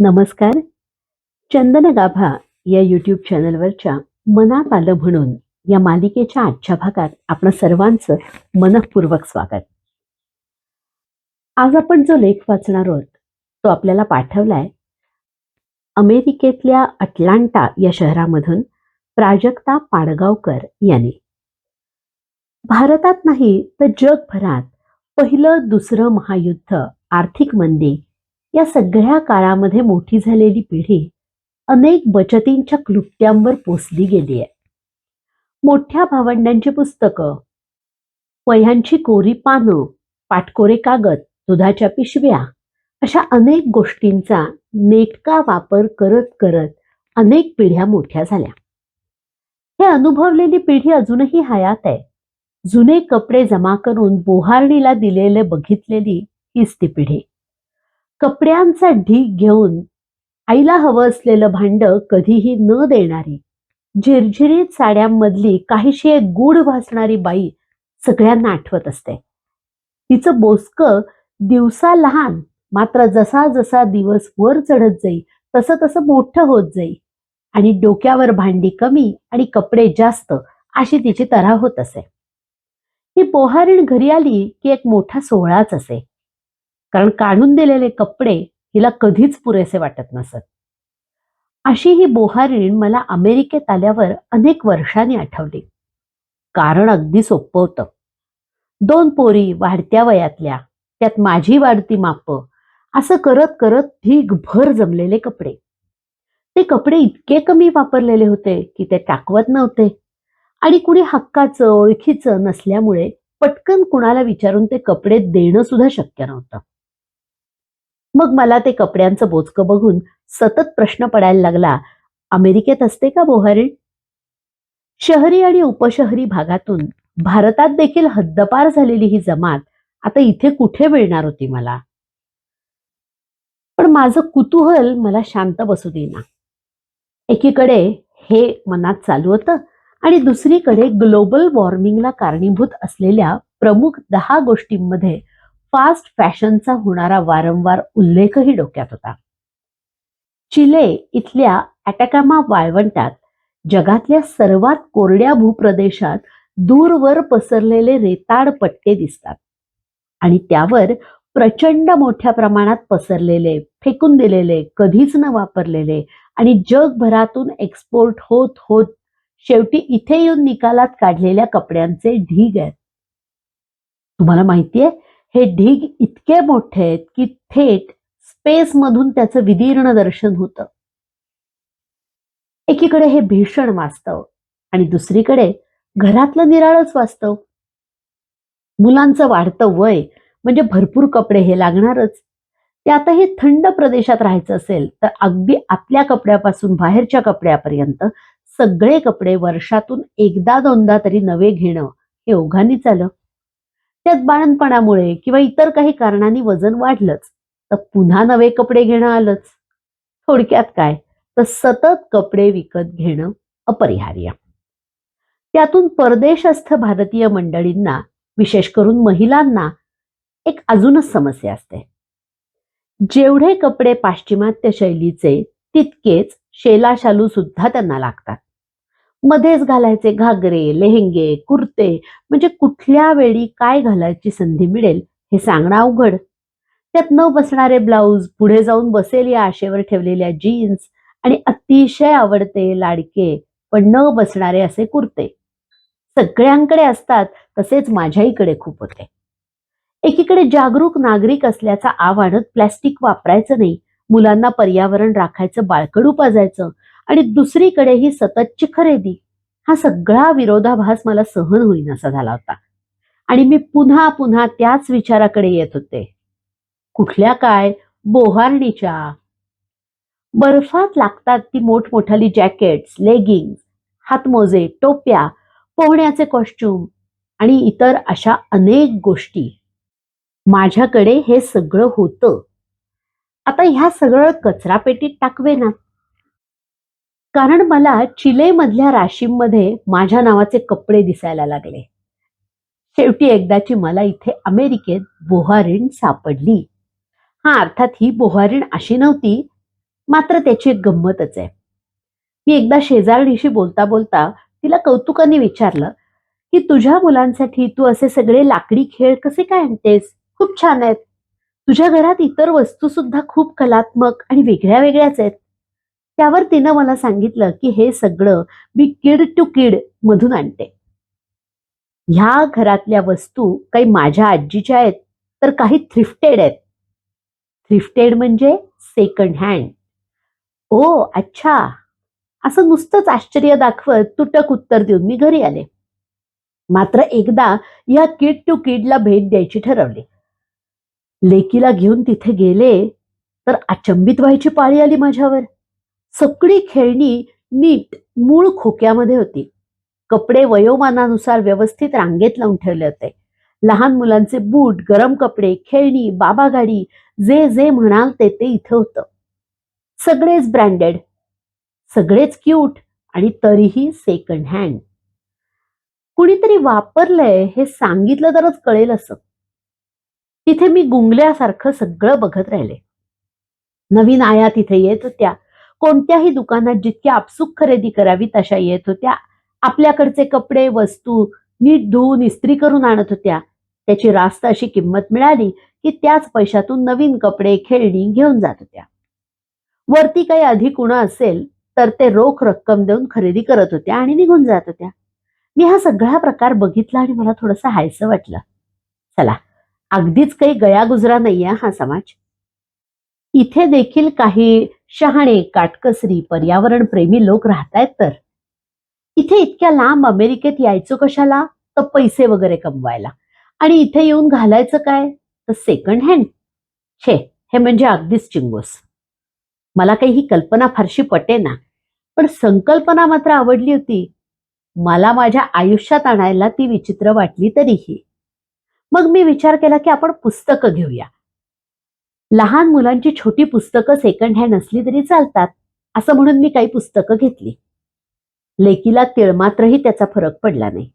नमस्कार. चंदन गाभा या यूट्यूब चॅनलवरच्या मनात आलं म्हणून या मालिकेच्या आजच्या भागात आपण सर्वांचं मनपूर्वक स्वागत. आज आपण जो लेख वाचणार आहोत तो आपल्याला पाठवलाय अमेरिकेतल्या अटलांटा या शहरामधून प्राजक्ता पाडगावकर यांनी. भारतात नाही तर जगभरात पहिलं दुसरं महायुद्ध आर्थिक मंदी या सगळ्या काळामध्ये मोठी झालेली पिढी अनेक बचतींच्या क्लुप्त्यांवर पोचली गेली आहे. मोठ्या भावंडांची पुस्तकं वह्यांची कोरी पानं पाटकोरे कागद दुधाच्या पिशव्या अशा अनेक गोष्टींचा नेटका वापर करत करत अनेक पिढ्या मोठ्या झाल्या. हे अनुभवलेली पिढी अजूनही हयात आहे. जुने कपडे जमा करून बोहारणीला दिलेले बघितलेली हीच ती पिढी. कपड्यांचा ढीग घेऊन आईला हवं असलेलं भांड कधीही न देणारी झिरझिरीत साड्यांमधली काहीशी एक गूढ भासणारी बाई सगळ्यांना आठवत असते. तिचं बोसक दिवसा लहान मात्र जसा जसा दिवस वर चढत जाई तसं तसं मोठं होत जाई आणि डोक्यावर भांडी कमी आणि कपडे जास्त अशी तिची तऱ्हा होत असे. ही पोहारीण घरी आली की एक मोठा सोहळाच असे. कारण काढून दिलेले कपडे हिला कधीच पुरेसे वाटत नसत. अशी ही बोहारीण मला अमेरिकेत आल्यावर अनेक वर्षांनी आठवली. कारण अगदी सोपं होतं. दोन पोरी वाढत्या वयातल्या त्यात माझी वाढती माप असं करत करत भीगभर जमलेले कपडे. ते कपडे इतके कमी वापरलेले होते की ते टाकवत नव्हते. आणि कुणी हक्काचं ओळखीचं नसल्यामुळे पटकन कुणाला विचारून ते कपडे देणं सुद्धा शक्य नव्हतं. मग मला ते कपड्यांचं बोचकं बघून सतत प्रश्न पडायला लागला अमेरिकेत असते का बोहरीण? शहरी आणि उपशहरी भागातून भारतात देखील हद्दपार झालेली ही जमात आता इथे कुठे मिळणार होती मला? पण माझं कुतूहल मला शांत बसू देना एकीकडे हे मनात चालू होतं आणि दुसरीकडे ग्लोबल वॉर्मिंगला कारणीभूत असलेल्या प्रमुख दहा गोष्टींमध्ये फास्ट फॅशनचा होणारा वारंवार उल्लेखही डोक्यात होता. चिले इथल्या अटॅकामा वाळवंटात जगातल्या सर्वात कोरड्या भूप्रदेशात दूरवर पसरलेले रेताड पट्टे दिसतात आणि त्यावर प्रचंड मोठ्या प्रमाणात पसरलेले फेकून दिलेले कधीच न वापरलेले आणि जगभरातून एक्सपोर्ट होत होत शेवटी इथे येऊन निकालात काढलेल्या कपड्यांचे ढीग आहेत. तुम्हाला माहितीये हे ढीग इतके मोठे आहेत की थेट स्पेसमधून त्याचं विदीर्ण दर्शन होतं. एकीकडे हे भीषण वास्तव आणि दुसरीकडे घरातलं निराळच वास्तव. मुलांचं वाढतं वय म्हणजे भरपूर कपडे हे लागणारच. त्यातही थंड प्रदेशात राहायचं असेल तर अगदी आपल्या कपड्यापासून बाहेरच्या कपड्यापर्यंत सगळे कपडे वर्षातून एकदा दोनदा तरी नवे घेणं हे ओघानीच आलं. त्यात बाळणपणामुळे किंवा इतर काही कारणांनी वजन वाढलंच तर पुन्हा नवे कपडे घेणं आलंच. थोडक्यात काय? तर सतत कपडे विकत घेणं अपरिहार्य. त्यातून परदेशस्थ भारतीय मंडळींना विशेष करून महिलांना एक अजूनच समस्या असते. जेवढे कपडे पाश्चिमात्य शैलीचे तितकेच शेला शालू सुद्धा त्यांना लागतात. मध्येच घालायचे घागरे लेहंगे कुर्ते. म्हणजे कुठल्या वेळी काय घालायची संधी मिळेल हे सांगणं अवघड. त्यात न बसणारे ब्लाऊज पुढे जाऊन बसेल या आशेवर ठेवलेल्या जीन्स आणि अतिशय आवडते लाडके पण न बसणारे असे कुर्ते. सगळ्यांकडे असतात तसेच माझ्याहीकडे खूप होते. एकीकडे जागरूक नागरिक असल्याचा आव्हानच प्लॅस्टिक वापरायचं नाही. मुलांना पर्यावरण राखायचं बाळकडू पाजायचं आणि दुसरीकडे ही सततची खरेदी. हा सगळा विरोधाभास मला सहन होईनासा झाला होता. आणि मी पुन्हा पुन्हा त्याच विचाराकडे येत होते. कुठल्या काय? बोहारणीच्या बर्फात लागतात ती मोठमोठाली जॅकेट्स लेगिंग्स हातमोजे टोप्या पोहण्याचे कॉस्ट्युम आणि इतर अशा अनेक गोष्टी. माझ्याकडे हे सगळं होतं. आता ह्या सगळं कचरापेटीत टाकवे ना. कारण मला चिलेमधल्या राशींमध्ये माझ्या नावाचे कपडे दिसायला लागले. शेवटी एकदाची मला इथे अमेरिकेत बोहारीण सापडली. हा अर्थात ही बोहारीण अशी नव्हती मात्र त्याची एक गंमतच आहे. मी एकदा शेजारणीशी बोलता बोलता तिला कौतुकाने विचारलं की तुझ्या मुलांसाठी तू असे सगळे लाकडी खेळ कसे काय आणतेस? खूप छान आहेत. तुझ्या घरात इतर वस्तू सुद्धा खूप कलात्मक आणि वेगळ्या वेगळ्याच आहेत. त्यावर तिनं मला सांगितलं की हे सगळं मी किड टू किड मधून आणते. ह्या घरातल्या वस्तू काही माझ्या आजीच्या आहेत तर काही थ्रिफ्टेड आहेत. थ्रिफ्टेड म्हणजे सेकंड हँड ओ अच्छा. असं नुसतंच आश्चर्य दाखवत तुटक उत्तर देऊन मी घरी आले. मात्र एकदा या किड टू किडला भेट द्यायची ठरवली. लेकीला घेऊन तिथे गेले तर अचंबित व्हायची पाळी आली माझ्यावर. सगळी खेळणी नीट मूळ खोक्यामध्ये होती. कपडे वयोमानानुसार व्यवस्थित रांगेत लावून ठेवले होते. लहान मुलांचे बूट गरम कपडे खेळणी बाबा गाडी जे जे म्हणाल ते ते इथं होतं. सगळेच ब्रँडेड. सगळेच क्यूट आणि तरीही सेकंड हँड कुणीतरी वापरलंय हे सांगितलं तरच कळेल असं. तिथे मी गुंगल्यासारखं सगळं बघत राहिले. नवीन आया तिथे येत होत्या. कोणत्याही दुकानात जितकी आपसूक खरेदी करावी तशा येत होत्या. आपल्याकडचे कपडे वस्तू नीट धुवून इस्त्री करून आणत होत्या. त्याची रास्त अशी किंमत मिळाली की त्याच पैशातून नवीन कपडे खेळणी घेऊन जात होत्या. वरती काही अधिक उणं असेल तर ते रोख रक्कम देऊन खरेदी करत होत्या आणि निघून जात होत्या. मी हा सगळा प्रकार बघितला आणि मला थोडंसं हायसं वाटलं. चला अगदीच काही गयागुजरा नाहीये हा समाज. इथे देखील काही शहाणे काटकसरी पर्यावरण प्रेमी लोक राहतायत तर? इथे इतक्या लांब अमेरिकेत यायचो कशाला? तर पैसे वगैरे कमवायला. आणि इथे येऊन घालायचं काय? तर सेकंड हँड छे हे म्हणजे अगदीच चिंगोस. मला काही ही कल्पना फारशी पटेना पण संकल्पना मात्र आवडली होती. मला माझ्या आयुष्यात आणायला ती विचित्र वाटली तरीही. मग मी विचार केला की आपण पुस्तकं घेऊया. लहान मुलांची छोटी पुस्तकं सेकंड हँड असली तरी चालतात असं म्हणून मी काही पुस्तकं घेतली. लेकीला तिळमात्रही त्याचा फरक पडला नाही.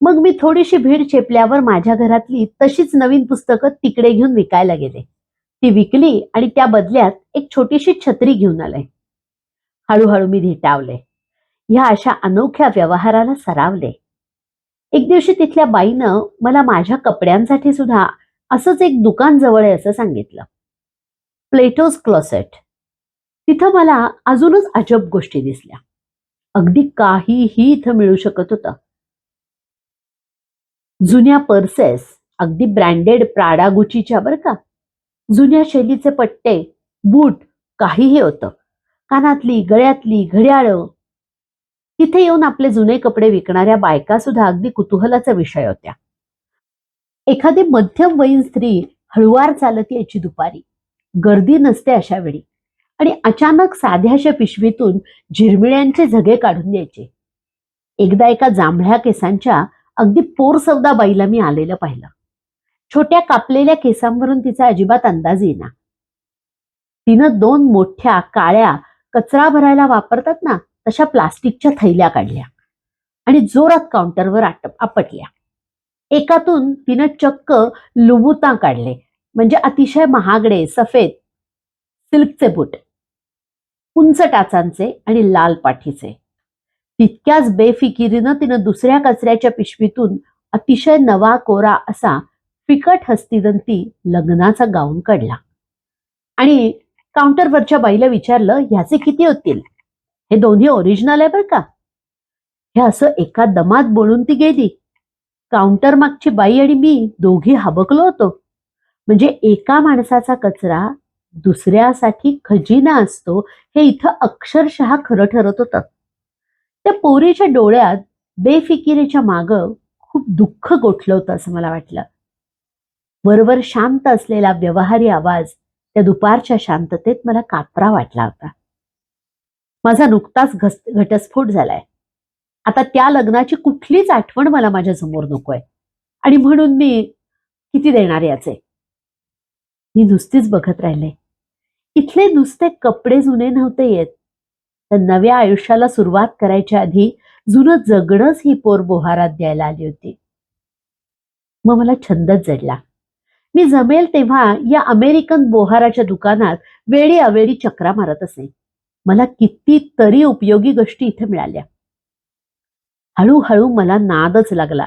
मग मी थोडीशी भीड चेपल्यावर माझ्या घरातली तशीच नवीन पुस्तकं तिकडे घेऊन विकायला गेले. ती विकली आणि त्या बदल्यात एक छोटीशी छत्री घेऊन आले. हळूहळू मी धिटावले ह्या अशा अनोख्या व्यवहाराला सरावले. एक दिवशी तिथल्या बाईनं मला माझ्या कपड्यांसाठी सुद्धा असंच एक दुकान जवळ आहे असं सांगितलं. Plato's Closet. तिथं मला अजूनच अजब गोष्टी दिसल्या. अगदी काहीही इथं मिळू शकत होतं. जुन्या पर्सेस अगदी ब्रँडेड प्राडा गुचीच्या बरं का? जुन्या शैलीचे पट्टे बूट काहीही होतं. कानातली गळ्यातली घड्याळं. तिथे येऊन आपले जुने कपडे विकणाऱ्या बायका सुद्धा अगदी कुतूहलाचा विषय होत्या. एखादी मध्यम वयीन स्त्री हळुवार चालत यायची दुपारी. गर्दी नसते अशा वेळी. आणि अचानक साध्याशा पिशवीतून झिरमिळ्यांचे झगे काढून द्यायचे. एकदा एका जांभळ्या केसांच्या अगदी पोरसवदा बाईला मी आलेलं पाहिलं. छोट्या कापलेल्या केसांवरून तिचा अजिबात अंदाज येईना. तिनं दोन मोठ्या काळ्या कचरा भरायला वापरतात ना तशा प्लास्टिकच्या थैल्या काढल्या आणि जोरात काउंटरवर आटप आपटल्या. एकातून तिनं चक्क लुबुता काढले. म्हणजे अतिशय महागडे सफेद सिल्कचे बूट. उंच टाचांचे आणि लाल पाठीचे. तितक्याच बेफिकिरीनं तिनं दुसऱ्या कचऱ्याच्या पिशवीतून अतिशय नवा कोरा असा फिकट हस्तिदंती लग्नाचा गाऊन काढला. आणि काउंटरवरच्या बाईला विचारलं ह्याचे किती होतील? हे दोन्ही ओरिजिनल आहे बरं का? हे असं एका दमात बोलून ती गेली. काउंटर मागची बाई आणि मी दोघी हबकलो होतो. म्हणजे एका माणसाचा कचरा दुसऱ्यासाठी खजिना असतो हे इथं अक्षरशः खरं ठरत होतं. त्या पोरीच्या डोळ्यात बेफिकिरीच्या माग खूप दुःख गोठलं होतं असं मला वाटलं. वरवर शांत असलेला व्यवहारी आवाज त्या दुपारच्या शांततेत मला कापरा वाटला होता. माझा नुकताच घस घटस्फोट झालाय. आता त्या लग्नाची कुठलीच आठवण मला माझ्यासमोर नकोय. आणि म्हणून मी किती देणार याचे? मी नुसतीच बघत राहिले. इथले नुसते कपडे जुने नव्हते येत. तर नव्या आयुष्याला सुरुवात करायच्या आधी जुनं जगणंच ही पोर बोहारात द्यायला आली होती. मग मला छंदच जडला. मी जमेल तेव्हा या अमेरिकन बोहाराच्या दुकानात वेळी अवेळी चक्रा मारत असे. मला कितीतरी उपयोगी गोष्टी इथे मिळाल्या. हळूहळू मला नादच लागला.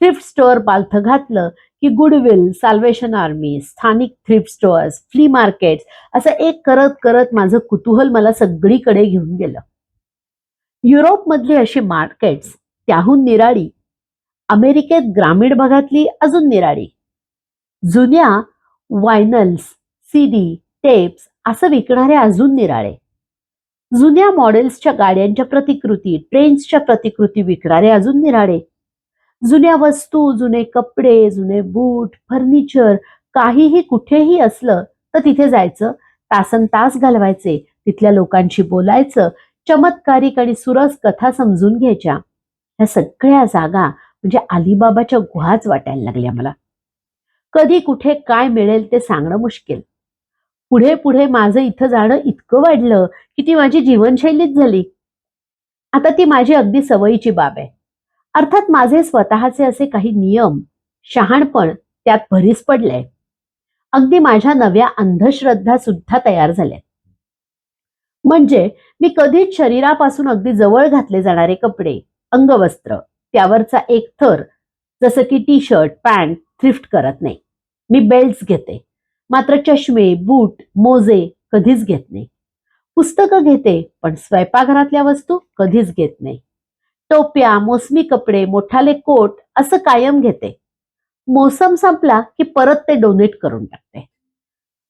थ्रिफ्ट स्टोअर पालथं घातलं की गुडविल साल्वेशन आर्मी स्थानिक थ्रिफ्ट स्टोअर्स फ्ली मार्केट्स असं एक करत करत माझं कुतूहल मला सगळीकडे घेऊन गेलं. युरोपमधली अशी मार्केट्स त्याहून निराळी. अमेरिकेत ग्रामीण भागातली अजून निराळी. जुन्या वायनल्स सीडी टेप्स असं विकणारे अजून निराळे. जुन्या मॉडेल्सच्या गाड्यांच्या प्रतिकृती ट्रेन्सच्या प्रतिकृती विकणारे अजून निराळे. जुन्या वस्तू जुने कपडे जुने बूट फर्निचर काहीही कुठेही असलं तर तिथे जायचं तासन तास घालवायचे तिथल्या लोकांशी बोलायचं चमत्कारिक आणि सुरस कथा समजून घ्यायच्या. ह्या सगळ्या जागा म्हणजे अलिबाबाच्या गुहाच वाटायला लागल्या मला. कधी कुठे काय मिळेल ते सांगणं मुश्किल. पुढे पुढे माझं इथं जाणं इतकं वाढलं की ती माझी जीवनशैलीच झाली. आता ती माझी अगदी सवयीची बाब आहे. अर्थात माझे स्वतःचे असे काही नियम शहाणपण त्यात भरीस पडले. अगदी माझ्या नव्या अंधश्रद्धा सुद्धा तयार झाल्या. म्हणजे मी कधीच शरीरापासून अगदी जवळ घातले जाणारे कपडे अंगवस्त्र त्यावरचा एक थर जसं की टी शर्ट पॅन्ट थ्रिफ्ट करत नाही. मी बेल्ट्स घेते. मात्र चष्मे बूट मोजे कधीच घेत नाही. पुस्तकं घेते पण स्वयंपाकघरातल्या वस्तू कधीच घेत नाही. टोप्या मोसमी कपडे मोठाले कोट असं कायम घेते. मोसम संपला की परत ते डोनेट करून टाकते.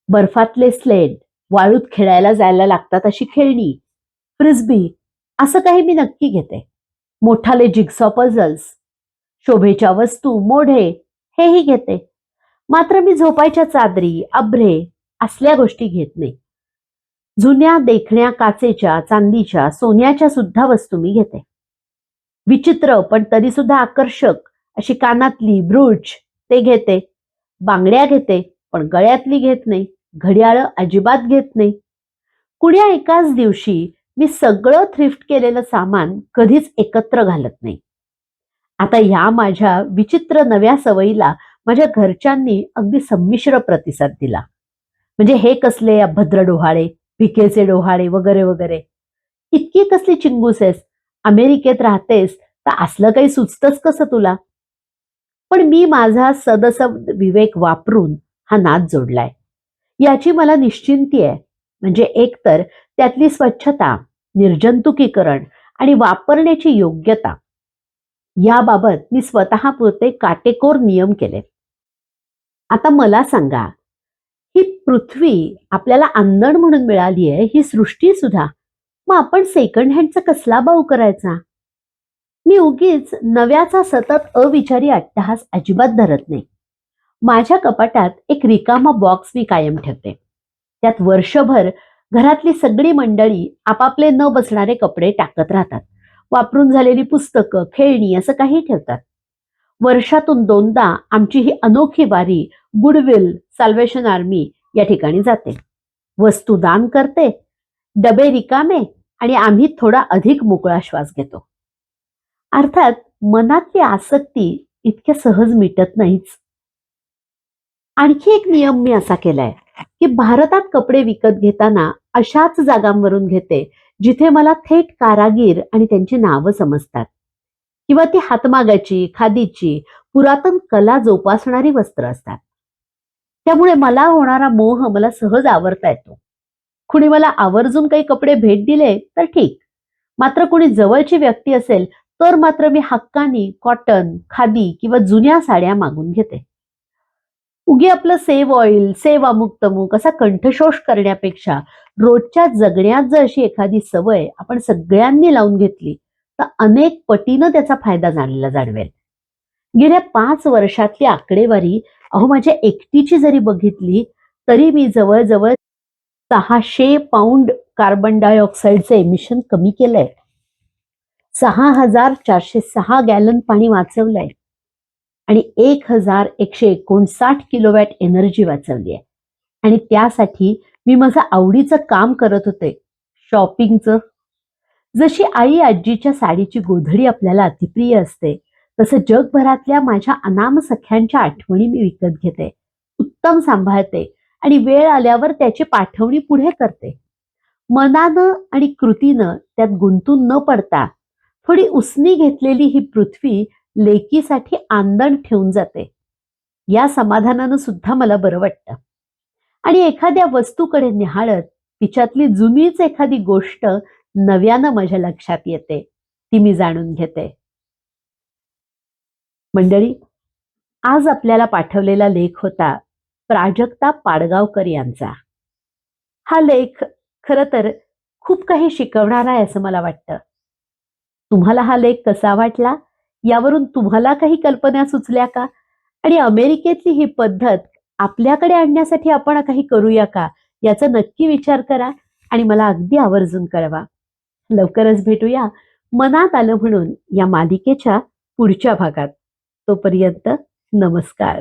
बर्फातले स्लेड वाळूत खेळायला जायला लागतात अशी खेळणी फ्रिस्बी असं काही मी नक्की घेते. मोठाले जिग्सॉ पझल्स शोभेच्या वस्तू मोढे हेही घेते. मात्र मी झोपायच्या चादरी अभ्रे असल्या गोष्टी घेत नाही. जुन्या देखण्या काचेच्या चांदीच्या सोन्याच्या सुद्धा वस्तू मी घेते. विचित्र पण तरी सुद्धा आकर्षक. अशी कानातली ब्रूच ते घेते. बांगड्या घेते पण गळ्यातली घेत नाही. घड्याळ अजिबात घेत नाही. कुण्या एकाच दिवशी मी सगळं थ्रिफ्ट केलेलं सामान कधीच एकत्र घालत नाही. आता ह्या माझ्या विचित्र नव्या सवयीला माझ्या घरच्यांनी अगदी संमिश्र प्रतिसाद दिला. म्हणजे हे कसले अभद्र डोहाळे भिकेचे डोहाळे वगैरे वगैरे. इतकी कसली चिंगूस आहेस? अमेरिकेत राहतेस तर असलं काही सुचतच कसं तुला? पण मी माझा सदस विवेक वापरून हा नाद जोडलाय. याची मला निश्चिंती आहे. म्हणजे एकतर त्यातली स्वच्छता निर्जंतुकीकरण आणि वापरण्याची योग्यता याबाबत मी स्वतः पुरते काटेकोर नियम केले. आता मला सांगा ही पृथ्वी आपल्याला अंदण म्हणून मिळाली आहे ही सृष्टी सुद्धा मग आपण सेकंड हँडचा कसला भाऊ करायचा? मी उगीच नव्याचा सतत अविचारी अट्टहास अजिबात धरत नाही. माझ्या कपाटात एक रिकामा बॉक्स मी कायम ठेवते. त्यात वर्षभर घरातली सगळी मंडळी आपापले न बसणारे कपडे टाकत राहतात. वापरून झालेली पुस्तकं खेळणी असं काही ठेवतात. वर्षातून दोनदा आमची ही अनोखी वारी गुडविल साल्वेशन आर्मी या ठिकाणी जाते. वस्तू दान करते डबे रिकामे आणि आम्ही थोडा अधिक मोकळा श्वास घेतो. अर्थात मनातली आसक्ती इतक्या सहज मिटत नाहीच. आणखी एक नियम मी असा केलाय की भारतात कपडे विकत घेताना अशाच जागांवरून घेते जिथे मला थेट कारागीर आणि त्यांची नावं समजतात. किंवा ती हातमागाची खादीची पुरातन कला जोपासणारी वस्त्र असतात. त्यामुळे मला होणारा मोह मला सहज आवरता येतो. कुणी मला आवर्जून काही कपडे भेट दिले तर ठीक. मात्र कुणी जवळची व्यक्ती असेल तर मात्र मी हक्कानी कॉटन खादी किंवा जुन्या साड्या मागून घेते. उगी आपलं सेव ऑइल सेव अमुक तमुक असा कंठशोष करण्यापेक्षा रोजच्या जगण्यात जर अशी एखादी सवय आपण सगळ्यांनी लावून घेतली तर अनेक पटीनं त्याचा फायदा जाणला जाणवेल. गेल्या पाच वर्षातली आकडेवारी अहो माझ्या एकटीची जरी बघितली तरी मी जवळजवळ सहाशे पाऊंड कार्बन डायऑक्साईडचं एमिशन कमी केलंय. सहा हजार चारशे सहा गॅलन पाणी वाचवलंय. आणि एक हजार एकशे एकोणसाठ किलोवॅट एनर्जी वाचवली आहे आणि त्यासाठी मी माझं आवडीचं काम करत होते. शॉपिंगचं जशी आई आजीच्या साडीची गोधडी आपल्याला अतिप्रिय असते तसं जगभरातल्या माझ्या अनाम सख्यांच्या आठवणी मी विकत घेते. उत्तम सांभाळते. आणि वेळ आल्यावर त्याची पाठवणी पुढे करते. मनानं आणि कृतीनं त्यात गुंतून न पडता थोडी उसनी घेतलेली ही पृथ्वी लेकीसाठी आंदण ठेवून जाते. या समाधानानं सुद्धा मला बरं वाटतं. आणि एखाद्या वस्तूकडे निहाळत तिच्यातली जुनीच एखादी गोष्ट नव्यानं माझ्या लक्षात येते ती मी जाणून घेते. मंडळी आज आपल्याला पाठवलेला लेख होता प्राजक्ता पाडगावकर यांचा. हा लेख खरं तर खूप काही शिकवणार आहे असं मला वाटतं. तुम्हाला हा लेख कसा वाटला? यावरून तुम्हाला काही कल्पना सुचल्या का? आणि अमेरिकेतली ही पद्धत आपल्याकडे आणण्यासाठी आपण काही करूया का? याचा नक्की विचार करा आणि मला अगदी आवर्जून कळवा. लवकरच भेटूया मनात आलं म्हणून या मालिकेच्या पुढच्या भागात. तोपर्यंत नमस्कार.